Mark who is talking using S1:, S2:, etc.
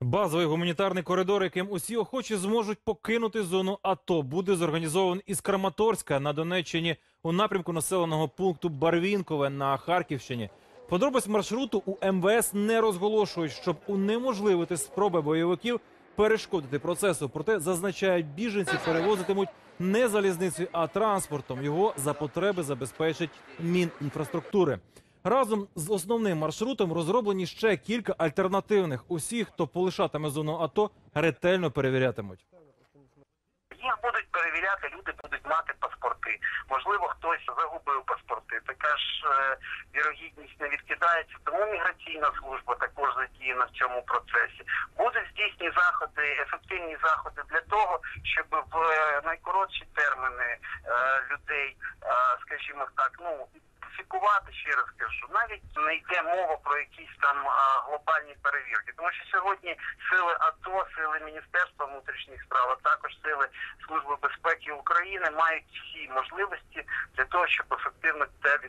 S1: Базовий гуманітарний коридор, яким усі охочі зможуть покинути зону АТО, буде зорганізований із Краматорська на Донеччині у напрямку населеного пункту Барвінкове на Харківщині. Подробиць маршруту у МВС не розголошують, щоб унеможливити спроби бойовиків перешкодити процесу. Проте зазначають, біженці перевозитимуть не залізницею, а транспортом. Його за потреби забезпечить Мінінфраструктури. Разом з основним маршрутом розроблені ще кілька альтернативних. Усі, хто полишатиме зону АТО, ретельно перевірятимуть.
S2: Їх будуть перевіряти, люди будуть мати паспорти. Можливо, хтось загубив паспорти. Така ж е, вірогідність не відкидається. Тому міграційна служба також задіяна в цьому процесі. Будуть здійснені заходи, ефективні заходи для того, щоб в е, найкоротші терміни е, людей, скажімо так, ну. Ідентифікувати, ще раз кажу, навіть не йде мова про якісь там глобальні перевірки, тому що сьогодні сили АТО, сили Міністерства внутрішніх справ, а також сили Служби безпеки України мають всі можливості для того, щоб ефективно відпрацювати.